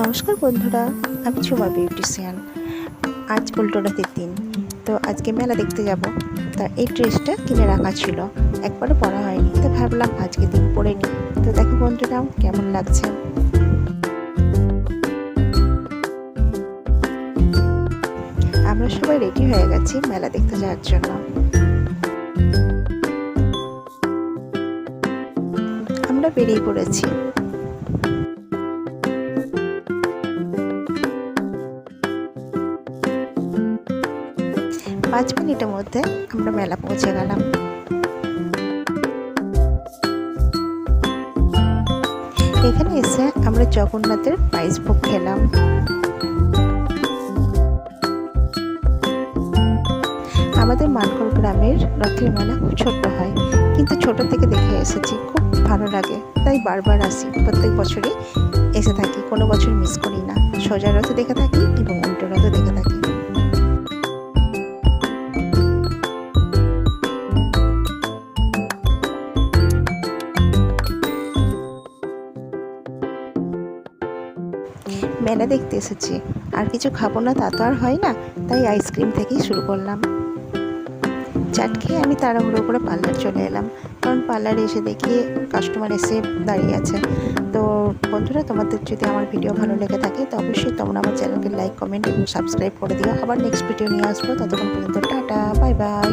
নমস্কার বন্ধুরা, আমি ছোমা বিউটিশিয়ান আজ উল্টোরাতের দিন। তো আজকে মেলা দেখতে যাব। তা এই ড্রেসটা কিনে রাখা ছিল। একবারও পরা হয়নি। তো ভাবলাম আজকে দিন পরে নিই তো দেখো বন্ধুরা, কেমন লাগছে। আমরা সবাই রেডি হয়ে গেছি মেলা দেখতে যাওয়ার জন্য। আমরা বেরিয়ে পড়েছি। পাঁচ মিনিটের মধ্যে আমরা মেলা পৌঁছে গেলাম। এখানে এসে আমরা জগন্নাথের পায়েস ভোগ খেলাম। আমাদের মানকর গ্রামের রথের মেলা খুব ছোট্ট হয়, কিন্তু ছোট থেকে দেখে এসেছি, খুব ভালো লাগে। তাই বারবার আসি, প্রত্যেক বছরই এসে থাকি, কোনো বছর মিস করি না। সোজা রথে দেখে থাকি এবং উল্টো রথে দেখে থাকি। মেলা দেখতে এসেছি। আর কিছু খাব না, তা তো আর হয় না। তাই আইসক্রিম থেকেই শুরু করলাম। চাট খেয়ে আমি তাড়াহুড়ো করে পার্লার চলে এলাম। কারণ পার্লারে এসে দেখি কাস্টমার এসে দাঁড়িয়ে আছে। তো বন্ধুরা, তোমাদের যদি আমার ভিডিও ভালো লেগে থাকে, তো অবশ্যই তোমরা আমার চ্যানেলকে লাইক কমেন্ট এবং সাবস্ক্রাইব করে দিও। আবার নেক্সট ভিডিও নিয়ে আসব। ততক্ষণ পর্যন্ত টাটা বাই বাই